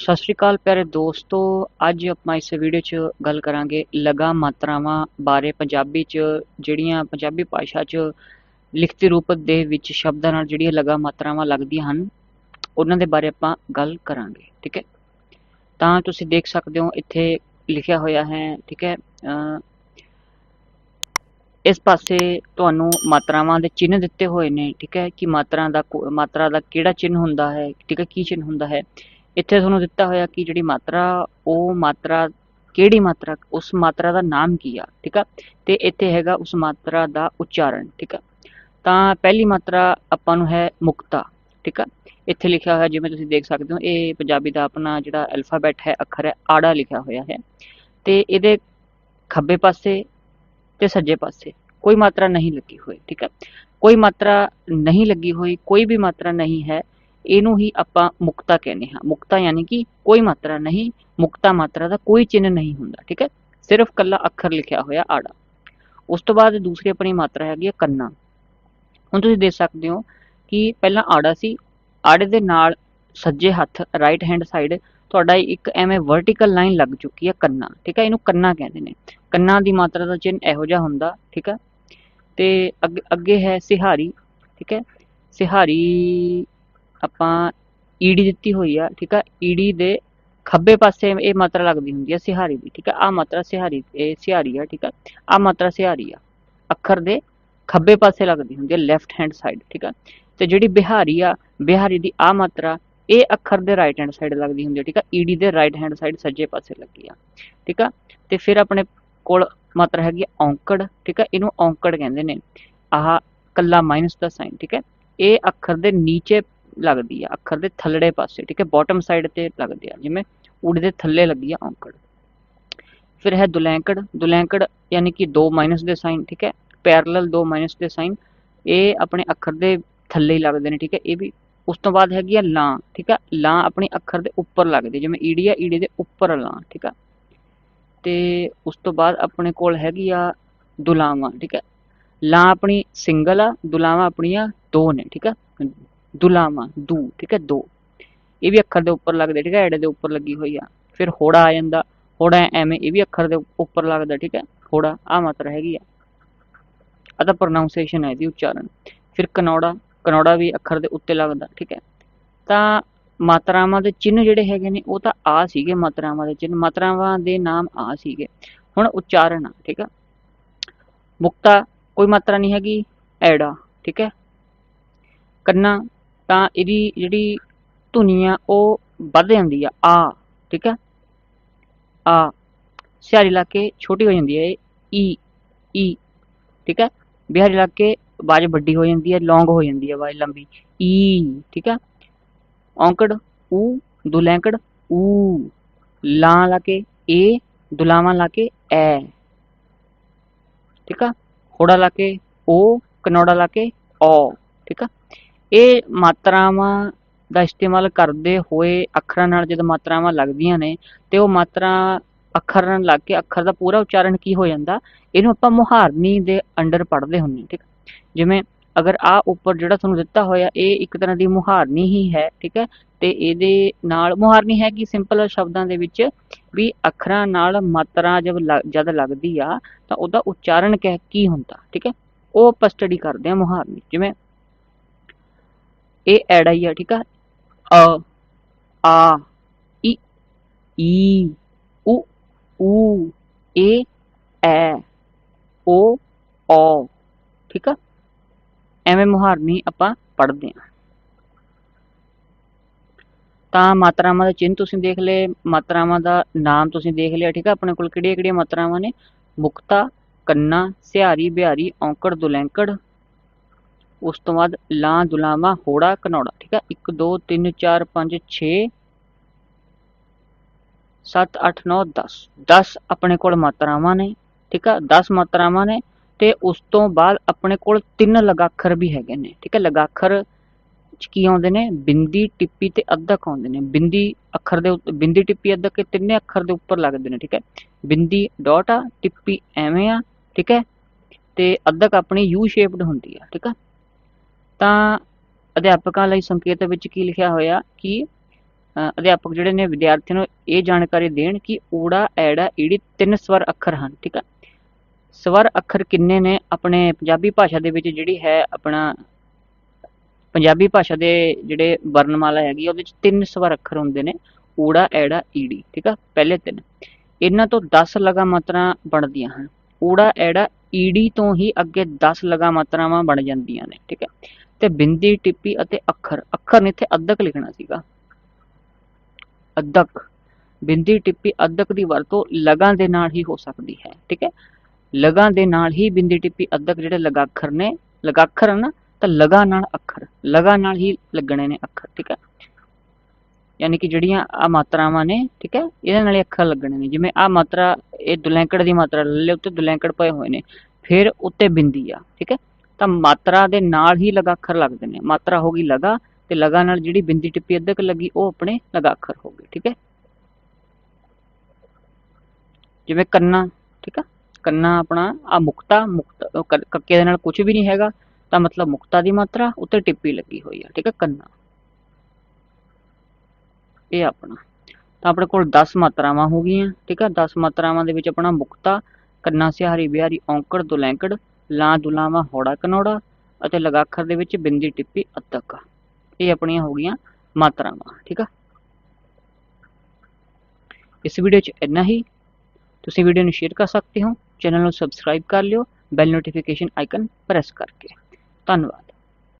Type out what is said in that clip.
ਸਤਿ ਸ਼੍ਰੀ ਅਕਾਲ ਪਿਆਰੇ ਦੋਸਤੋ, ਅੱਜ ਆਪਾਂ ਇਸ ਵੀਡੀਓ 'ਚ ਗੱਲ ਕਰਾਂਗੇ ਲਗਾ ਮਾਤਰਾਵਾਂ ਬਾਰੇ ਪੰਜਾਬੀ 'ਚ, ਜਿਹੜੀਆਂ ਪੰਜਾਬੀ ਭਾਸ਼ਾ 'ਚ ਲਿਖਤੀ ਰੂਪ ਦੇ ਵਿੱਚ ਸ਼ਬਦਾਂ ਨਾਲ ਜਿਹੜੀਆਂ ਲਗਾ ਮਾਤਰਾਵਾਂ ਲੱਗਦੀਆਂ ਹਨ, ਉਹਨਾਂ ਦੇ ਬਾਰੇ ਆਪਾਂ ਗੱਲ ਕਰਾਂਗੇ, ਠੀਕ ਹੈ? ਤਾਂ ਤੁਸੀਂ ਦੇਖ ਸਕਦੇ ਹੋ, ਇੱਥੇ ਲਿਖਿਆ ਹੋਇਆ ਹੈ, ਠੀਕ ਹੈ? ਅਹ ਇਸ ਪਾਸੇ ਤੁਹਾਨੂੰ ਮਾਤਰਾਵਾਂ ਦੇ ਚਿੰਨ੍ਹ ਦਿੱਤੇ ਹੋਏ ਨੇ, ਠੀਕ ਹੈ? ਕਿ ਮਾਤਰਾ ਦਾ ਕੋ- ਮਾਤਰਾ ਦਾ ਕਿਹੜਾ ਚਿੰਨ੍ਹ ਹੁੰਦਾ ਹੈ, ਠੀਕ ਹੈ? ਕੀ ਚਿੰਨ੍ਹ ਹੁੰਦਾ ਹੈ? ਇੱਥੇ ਤੁਹਾਨੂੰ ਦਿੱਤਾ ਹੋਇਆ ਕਿ ਜਿਹੜੀ ਮਾਤਰਾ, ਉਹ ਮਾਤਰਾ ਕਿਹੜੀ ਮਾਤਰਾ, ਉਸ ਮਾਤਰਾ ਦਾ ਨਾਮ ਕੀ ਆ, ਠੀਕ ਆ? ਤੇ ਇੱਥੇ ਹੈਗਾ ਉਸ ਮਾਤਰਾ ਦਾ ਉਚਾਰਨ, ਠੀਕ ਆ? ਤਾਂ ਪਹਿਲੀ ਮਾਤਰਾ ਆਪਾਂ ਨੂੰ ਹੈ ਮੁਕਤਾ, ਠੀਕ ਆ? ਇੱਥੇ ਲਿਖਿਆ ਹੋਇਆ, ਜਿਵੇਂ ਤੁਸੀਂ ਦੇਖ ਸਕਦੇ ਹੋ, ਇਹ ਪੰਜਾਬੀ ਦਾ ਆਪਣਾ ਜਿਹੜਾ ਅਲਫਾਬੈਟ ਹੈ, ਅੱਖਰ ਹੈ, ਆੜਾ ਲਿਖਿਆ ਹੋਇਆ ਹੈ। ਤੇ ਇਹਦੇ ਖੱਬੇ ਪਾਸੇ ਤੇ ਸੱਜੇ ਪਾਸੇ ਕੋਈ ਮਾਤਰਾ ਨਹੀਂ ਲੱਗੀ ਹੋਈ, ਠੀਕ ਹੈ ਕੋਈ ਮਾਤਰਾ ਨਹੀਂ ਲੱਗੀ ਹੋਈ, ਕੋਈ ਵੀ ਮਾਤਰਾ ਨਹੀਂ ਹੈ ਇਹਨੂੰ ਹੀ ਆਪਾਂ ਮੁਕਤਾ ਕਹਿੰਦੇ ਹਾਂ। ਮੁਕਤਾ ਯਾਨੀ ਕਿ ਕੋਈ ਮਾਤਰਾ ਨਹੀਂ, ਮੁਕਤਾ ਮਾਤਰਾ ਦਾ ਕੋਈ ਚਿੰਨ੍ਹ ਨਹੀਂ ਹੁੰਦਾ, ਠੀਕ ਹੈ? ਸਿਰਫ ਕੱਲਾ ਅੱਖਰ ਲਿਖਿਆ ਹੋਇਆ ਆੜਾ। ਉਸ ਤੋਂ ਬਾਅਦ ਦੂਸਰੀ ਆਪਣੀ ਮਾਤਰਾ ਹੈਗੀ ਹੈ ਕੰਨਾ। ਹੁਣ ਤੁਸੀਂ ਦੇਖ ਸਕਦੇ ਹੋ ਕਿ ਪਹਿਲਾਂ ਆੜਾ ਸੀ, ਆੜੇ ਦੇ ਨਾਲ ਸੱਜੇ ਹੱਥ ਰਾਈਟ ਹੈਂਡ ਸਾਈਡ ਤੁਹਾਡਾ ਇੱਕ ਐਵੇਂ ਵਰਟੀਕਲ ਲਾਈਨ ਲੱਗ ਚੁੱਕੀ ਹੈ ਕੰਨਾ, ਠੀਕ ਹੈ? ਇਹਨੂੰ ਕੰਨਾ ਕਹਿੰਦੇ ਨੇ। ਕੰਨਾ ਦੀ ਮਾਤਰਾ ਦਾ ਚਿੰਨ੍ਹ ਇਹੋ ਜਿਹਾ ਹੁੰਦਾ, ਠੀਕ ਹੈ? ਤੇ ਅੱਗੇ ਅੱਗੇ ਹੈ ਸਿਹਾਰੀ, ਠੀਕ ਹੈ? ਸਿਹਾਰੀ ਆਪਾਂ ਈੜੀ ਦਿੱਤੀ ਹੋਈ ਆ, ਠੀਕ ਆ? ਈੜੀ ਦੇ ਖੱਬੇ ਪਾਸੇ ਇਹ ਮਾਤਰਾ ਲੱਗਦੀ ਹੁੰਦੀ ਆ, ਸਿਹਾਰੀ ਦੀ, ਠੀਕ ਆ? ਆ ਮਾਤਰਾ ਸਿਹਾਰੀ, ਇਹ ਸਿਹਾਰੀ ਆ, ਠੀਕ ਆ? ਆ ਮਾਤਰਾ ਸਿਹਾਰੀ ਆ। ਅੱਖਰ ਦੇ ਖੱਬੇ ਪਾਸੇ ਲੱਗਦੀ ਹੁੰਦੀ ਆ ਲੈਫਟ ਹੈਂਡ ਸਾਈਡ ਠੀਕ ਆ? ਤੇ ਜਿਹੜੀ ਬਿਹਾਰੀ ਆ, ਬਿਹਾਰੀ ਦੀ ਆ ਮਾਤਰਾ, ਇਹ ਅੱਖਰ ਦੇ ਰਾਈਟ ਹੈਂਡ ਸਾਈਡ ਲੱਗਦੀ ਹੁੰਦੀ ਆ, ਠੀਕ ਆ? ਈੜੀ ਦੇ ਰਾਈਟ ਹੈਂਡ ਸਾਈਡ ਸੱਜੇ ਪਾਸੇ ਲੱਗੀ ਆ, ਠੀਕ ਆ? ਤੇ ਫਿਰ ਆਪਣੇ ਕੋਲ ਮਾਤਰਾ ਹੈਗੀ ਆ, ਔਂਕੜ, ਠੀਕ ਆ? ਇਹਨੂੰ ਔਂਕੜ ਕਹਿੰਦੇ ਨੇ। ਆਹ ਕੱਲਾ ਮਾਈਨਸ ਦਾ ਸਾਈਨ ਠੀਕ ਹੈ ਇਹ ਅੱਖਰ ਦੇ ਨੀਚੇ ਲੱਗਦੀ ਆ, ਅੱਖਰ ਦੇ ਥੱਲੜੇ ਪਾਸੇ, ਠੀਕ ਹੈ ਬਾਟਮ ਸਾਈਡ ਤੇ ਲੱਗਦੀ ਆ, ਜਿਵੇਂ ਊੜ ਦੇ ਥੱਲੇ ਲੱਗੀ ਆ ਔਂਕੜ। ਫਿਰ ਹੈ ਦੁਲੈਂਕੜ ਦੁਲੈਂਕੜ ਯਾਨੀ ਕਿ ਦੋ ਮਾਈਨਸ ਦੇ ਸਾਈਨ ਠੀਕ ਹੈ ਪੈਰਲਲ ਦੋ ਮਾਈਨਸ ਦੇ ਸਾਈਨ ਇਹ ਆਪਣੇ ਅੱਖਰ ਦੇ ਥੱਲੇ ਹੀ ਲੱਗਦੇ ਨੇ, ਠੀਕ ਹੈ, ਇਹ ਵੀ ਉਸ ਤੋਂ ਬਾਅਦ ਹੈਗੀ ਆ ਲਾਂ, ਠੀਕ ਆ ਲਾਂ ਆਪਣੇ ਅੱਖਰ ਦੇ ਉੱਪਰ ਲੱਗਦੀ, ਜਿਵੇਂ ਈੜੀ ਆ, ਈੜੀ ਦੇ ਉੱਪਰ ਲਾਂ, ਠੀਕ ਆ ਤੇ ਉਸ ਤੋਂ ਬਾਅਦ ਆਪਣੇ ਕੋਲ ਹੈਗੀ ਆ ਦੁਲਾਵਾਂ, ਠੀਕ ਹੈ। ਲਾਂ ਆਪਣੀ ਸਿੰਗਲ ਆ, ਦੁਲਾਵਾਂ ਆਪਣੀਆਂ ਦੋ ਨੇ, ਠੀਕ ਆ ਦੁਲਾਵਾਂ ਦੂ, ਠੀਕ ਹੈ, ਦੋ। ਇਹ ਵੀ ਅੱਖਰ ਦੇ ਉੱਪਰ ਲੱਗਦੇ, ਠੀਕ ਹੈ, ਐੜੇ ਦੇ ਉੱਪਰ ਲੱਗੀ ਹੋਈ ਆ। ਫਿਰ ਹੋੜਾ ਆ ਜਾਂਦਾ, ਹੋੜਾ ਐਵੇਂ, ਇਹ ਵੀ ਅੱਖਰ ਦੇ ਉੱਪਰ ਲੱਗਦਾ, ਠੀਕ ਹੈ। ਹੋੜਾ, ਆ ਮਾਤਰਾ ਹੈਗੀ ਆ। ਆ ਤਾਂ ਪ੍ਰੋਨਾਂਸੀਏਸ਼ਨ ਹੈ ਇਹਦੀ, ਉਚਾਰਨ। ਫਿਰ ਕਨੌੜਾ ਕਨੌੜਾ ਵੀ ਅੱਖਰ ਦੇ ਉੱਤੇ ਲੱਗਦਾ, ਠੀਕ ਹੈ। ਤਾਂ ਮਾਤਰਾਵਾਂ ਦੇ ਚਿੰਨ੍ਹ ਜਿਹੜੇ ਹੈਗੇ ਨੇ, ਉਹ ਤਾਂ ਆ ਸੀਗੇ, ਮਾਤਰਾਵਾਂ ਦੇ ਚਿੰਨ੍ਹ। ਮਾਤਰਾਵਾਂ ਦੇ ਨਾਮ ਆ ਸੀਗੇ। ਹੁਣ ਉਚਾਰਨ ਆ, ਠੀਕ ਆ ਮੁਕਤਾ, ਕੋਈ ਮਾਤਰਾ ਨਹੀਂ ਹੈਗੀ, ਐੜਾ, ਠੀਕ ਹੈ। ਕੰਨਾ ਤਾਂ ਇਹਦੀ ਜਿਹੜੀ ਧੁਨੀ ਆ ਉਹ ਵੱਧ ਜਾਂਦੀ ਆ ਆ, ਠੀਕ ਹੈ ਆ, ਸਿਹਾਰੀ ਲਾ ਕੇ ਛੋਟੀ ਹੋ ਜਾਂਦੀ ਹੈ ਇਹ, ਈ ਈ, ਠੀਕ ਹੈ ਬਿਹਾਰੀ ਲਾ ਕੇ ਆਵਾਜ਼ ਵੱਡੀ ਹੋ ਜਾਂਦੀ ਹੈ ਲੌਂਗ ਹੋ ਜਾਂਦੀ ਹੈ ਆਵਾਜ਼ ਲੰਬੀ, ਈ, ਠੀਕ ਹੈ ਔਂਕੜ, ਊ, ਦੁਲੈਂਕੜ, ਊ ਲਾਂ ਲਾ ਕੇ ਏ, ਦੁਲਾਵਾਂ ਲਾ ਕੇ ਐ, ਠੀਕ ਆ? ਹੋੜਾ ਲਾ ਕੇ ਓ, ਕਨੌੜਾ ਲਾ ਕੇ ਔ, ਠੀਕ ਆ? ਇਹ ਮਾਤਰਾਵਾਂ ਦਾ ਇਸਤੇਮਾਲ ਕਰਦੇ ਹੋਏ ਅੱਖਰਾਂ ਨਾਲ ਜਦੋਂ ਮਾਤਰਾਵਾਂ ਲੱਗਦੀਆਂ ਨੇ ਤੇ ਉਹ ਮਾਤਰਾ ਅੱਖਰ ਨਾਲ ਲੱਗ ਕੇ ਅੱਖਰ ਦਾ ਪੂਰਾ ਉਚਾਰਨ ਕੀ ਹੋ ਜਾਂਦਾ? ਇਹਨੂੰ ਆਪਾਂ ਮੁਹਾਰਨੀ ਦੇ ਅੰਡਰ ਪੜ੍ਹਦੇ ਹੁੰਦੇ ਹਾਂ, ਠੀਕ ਜਿਵੇਂ ਅਗਰ ਆ ਉੱਪਰ ਜਿਹੜਾ ਤੁਹਾਨੂੰ ਦਿੱਤਾ ਹੋਇਆ, ਇਹ ਇੱਕ ਤਰ੍ਹਾਂ ਦੀ ਮੁਹਾਰਨੀ ਹੀ ਹੈ, ਠੀਕ ਹੈ? ਤੇ ਇਹਦੇ ਨਾਲ ਮੁਹਾਰਨੀ ਹੈ ਕਿ ਸਿੰਪਲ ਸ਼ਬਦਾਂ ਦੇ ਵਿੱਚ ਵੀ ਅੱਖਰਾਂ ਨਾਲ ਮਾਤਰਾ ਜਦ ਲੱਗ- ਜਦ ਲੱਗਦੀ ਆ ਤਾਂ ਉਹਦਾ ਉਚਾਰਨ ਕਹਿ, ਕੀ ਹੁੰਦਾ, ਠੀਕ ਹੈ? ਉਹ ਆਪਾਂ ਸਟੱਡੀ ਕਰਦੇ ਹਾਂ ਮੁਹਾਰਨੀ, ਜਿਵੇਂ ਇਹ ਐੜਾ ਹੀ ਆ, ਠੀਕ ਆ? ਅ, ਆ, ਈ ਈ, ਉ, ਊ, ਏ, ਐ, ਓ ਔ ਠੀਕ ਆ? ਐਵੇਂ ਮੁਹਾਰਨੀ ਆਪਾਂ ਪੜ੍ਹਦੇ ਹਾਂ ਤਾਂ ਮਾਤਰਾਵਾਂ ਦਾ ਚਿੰਨ੍ਹ ਤੁਸੀਂ ਦੇਖ ਲਏ, ਮਾਤਰਾਵਾਂ ਦਾ ਨਾਮ ਤੁਸੀਂ ਦੇਖ ਲਿਆ, ਠੀਕ ਆ? ਆਪਣੇ ਕੋਲ ਕਿਹੜੀਆਂ ਕਿਹੜੀਆਂ ਮਾਤਰਾਵਾਂ ਨੇ? ਮੁਕਤਾ, ਕੰਨਾ, ਸਿਹਾਰੀ, ਬਿਹਾਰੀ, ਔਂਕੜ, ਦੁਲੈਂਕੜ ਉਸ ਤੋਂ ਬਾਅਦ ਲਾਂ ਦੁਲਾਵਾਂ ਹੋੜਾ ਕਨੌੜਾ ਠੀਕ ਆ 1 2 3 4 5 6 7 8 9 10 10 ਆਪਣੇ ਕੋਲ ਮਾਤਰਾਵਾਂ ਨੇ, ਠੀਕ ਆ 10 ਮਾਤਰਾਵਾਂ ਨੇ ਤੇ ਉਸ ਤੋਂ ਬਾਅਦ ਆਪਣੇ ਕੋਲ ਤਿੰਨ ਲਗਾਖਰ ਵੀ ਹੈਗੇ ਨੇ, ਠੀਕ ਹੈ, ਲਗਾਖਰ ਕੀ ਆਉਂਦੇ ਨੇ? ਬਿੰਦੀ, ਟਿੱਪੀ ਤੇ ਅੱਧਕ ਆਉਂਦੇ ਨੇ। ਬਿੰਦੀ ਅੱਖਰ ਦੇ ਉੱਤੇ, ਬਿੰਦੀ, ਟਿੱਪੀ, ਅੱਧਕ ਇਹ ਤਿੰਨੇ ਅੱਖਰ ਦੇ ਉੱਪਰ ਲੱਗਦੇ ਨੇ, ਠੀਕ ਹੈ। ਬਿੰਦੀ ਡਾਟ ਆ, ਟਿੱਪੀ ਐਵੇਂ ਆ, ਠੀਕ ਹੈ, ਤੇ ਅੱਧਕ ਆਪਣੀ ਯੂ ਸ਼ੇਪਡ ਹੁੰਦੀ ਆ, ਠੀਕ ਆ ਤਾਂ ਅਧਿਆਪਕਾਂ ਲਈ ਸੰਕੇਤ ਵਿੱਚ ਕੀ ਲਿਖਿਆ ਹੋਇਆ ਕਿ ਅਧਿਆਪਕ ਜਿਹੜੇ ਨੇ ਵਿਦਿਆਰਥੀਆਂ ਨੂੰ ਇਹ ਜਾਣਕਾਰੀ ਦੇਣ ਕਿ ਊੜਾ ਐੜਾ ਈੜੀ ਤਿੰਨ ਸਵਰ ਅੱਖਰ ਹਨ ਠੀਕ ਹੈ ਸਵਰ ਅੱਖਰ ਕਿੰਨੇ ਨੇ ਆਪਣੇ ਪੰਜਾਬੀ ਭਾਸ਼ਾ ਦੇ ਵਿੱਚ ਜਿਹੜੀ ਹੈ ਆਪਣਾ ਪੰਜਾਬੀ ਭਾਸ਼ਾ ਦੇ ਜਿਹੜੇ ਵਰਣਮਾਲਾ ਹੈਗੀ ਆ, ਉਹਦੇ ਵਿੱਚ ਤਿੰਨ ਸਵਰ ਅੱਖਰ ਹੁੰਦੇ ਨੇ ਊੜਾ ਐੜਾ ਈੜੀ ਠੀਕ ਆ? ਪਹਿਲੇ ਤਿੰਨ। ਇਹਨਾਂ ਤੋਂ 10 ਲਗਾ ਮਾਤਰਾ ਬਣਦੀਆਂ ਹਨ। ਊੜਾ ਐੜਾ ਈੜੀ ਤੋਂ ਹੀ ਅੱਗੇ 10 ਲਗਾ ਮਾਤਰਾਵਾਂ ਬਣ ਜਾਂਦੀਆਂ ਨੇ ਠੀਕ ਹੈ ਤੇ ਬਿੰਦੀ, ਟਿੱਪੀ ਅਤੇ ਅੱਖਰ। ਅੱਖਰ ਨੇ ਇੱਥੇ ਅੱਧਕ ਲਿਖਣਾ ਸੀਗਾ। ਅੱਧਕ ਬਿੰਦੀ, ਟਿੱਪੀ ਅੱਧਕ ਦੀ ਵਰਤੋਂ ਲਗਾਂ ਦੇ ਨਾਲ ਹੀ ਹੋ ਸਕਦੀ ਹੈ, ਠੀਕ ਹੈ? ਲਗਾਂ ਦੇ ਨਾਲ ਹੀ ਬਿੰਦੀ, ਟਿੱਪੀ ਅੱਧਕ ਜਿਹੜੇ ਲਗਾਖਰ ਨੇ, ਲਗਾਖਰ ਆ ਨਾ, ਤਾਂ ਲਗਾ ਨਾਲ ਅੱਖਰ। ਲਗਾ ਨਾਲ ਹੀ ਲੱਗਣੇ ਨੇ ਅੱਖਰ, ਠੀਕ ਹੈ? ਯਾਨੀ ਕਿ ਜਿਹੜੀਆਂ ਆ ਮਾਤਰਾਵਾਂ ਨੇ, ਠੀਕ ਹੈ? ਇਹਦੇ ਨਾਲ ਹੀ ਅੱਖਰ ਲੱਗਣੇ ਨੇ। ਜਿਵੇਂ ਆ ਮਾਤਰਾ, ਇਹ ਦੁਲੈਂਕੜ ਦੀ ਮਾਤਰਾ ਲੈ ਉੱਤੇ ਦੁਲੈਂਕੜ ਪਏ ਹੋਏ ਨੇ। ਫਿਰ ਉੱਤੇ ਬਿੰਦੀ ਆ, ਠੀਕ ਹੈ? ਤਾਂ ਮਾਤਰਾ ਦੇ ਨਾਲ ਹੀ ਲਗਾਖਰ ਲੱਗਦੇ ਨੇ ਮਾਤਰਾ ਹੋ ਗਈ ਲਗਾ ਤੇ ਲਗਾ ਨਾਲ ਜਿਹੜੀ ਬਿੰਦੀ ਟਿੱਪੀ ਅੱਧਕ ਲੱਗੀ, ਉਹ ਆਪਣੇ ਲਗਾਖਰ ਹੋ ਗਏ, ਠੀਕ ਹੈ? ਜਿਵੇਂ ਕੰਨਾ, ਠੀਕ ਆ? ਕੰਨਾ ਆਪਣਾ, ਆ ਮੁਕਤਾ, ਮੁਕਤ ਕੱਕੇ ਦੇ ਨਾਲ ਕੁਝ ਵੀ ਨਹੀਂ ਹੈਗਾ, ਤਾਂ ਮਤਲਬ ਮੁਕਤਾ ਦੀ ਮਾਤਰਾ, ਉੱਤੇ ਟਿੱਪੀ ਲੱਗੀ ਹੋਈ ਆ, ਠੀਕ ਹੈ? ਕੰਨਾ। ਇਹ ਆਪਣਾ। ਤਾਂ ਆਪਣੇ ਕੋਲ 10 ਮਾਤਰਾਵਾਂ ਹੋ ਗਈਆਂ, ਠੀਕ ਹੈ 10 ਮਾਤਰਾਵਾਂ ਦੇ ਵਿੱਚ ਆਪਣਾ ਮੁਕਤਾ, ਕੰਨਾ, ਸਿਹਾਰੀ, ਬਿਹਾਰੀ, ਔਂਕੜ, ਦੁਲੈਂਕੜ ਲਾਂ ਦੁਲਾਵਾਂ ਹੋੜਾ ਕਨੋੜਾ ਅਤੇ ਲਗਾਖਰ ਦੇ ਵਿੱਚ ਬਿੰਦੀ ਟਿੱਪੀ ਅੱਧਕ ਇਹ ਆਪਣੀਆਂ ਹੋ ਗਈਆਂ ਮਾਤਰਾਵਾਂ, ਠੀਕ ਆ? ਇਸ ਵੀਡੀਓ 'ਚ ਇੰਨਾ ਹੀ। ਤੁਸੀਂ ਵੀਡੀਓ ਨੂੰ ਸ਼ੇਅਰ ਕਰ ਸਕਦੇ ਹੋ, ਚੈਨਲ ਨੂੰ ਸਬਸਕ੍ਰਾਈਬ ਕਰ ਲਿਓ, ਬੈਲ ਨੋਟੀਫਿਕੇਸ਼ਨ ਆਈਕਨ ਪ੍ਰੈਸ ਕਰਕੇ। ਧੰਨਵਾਦ।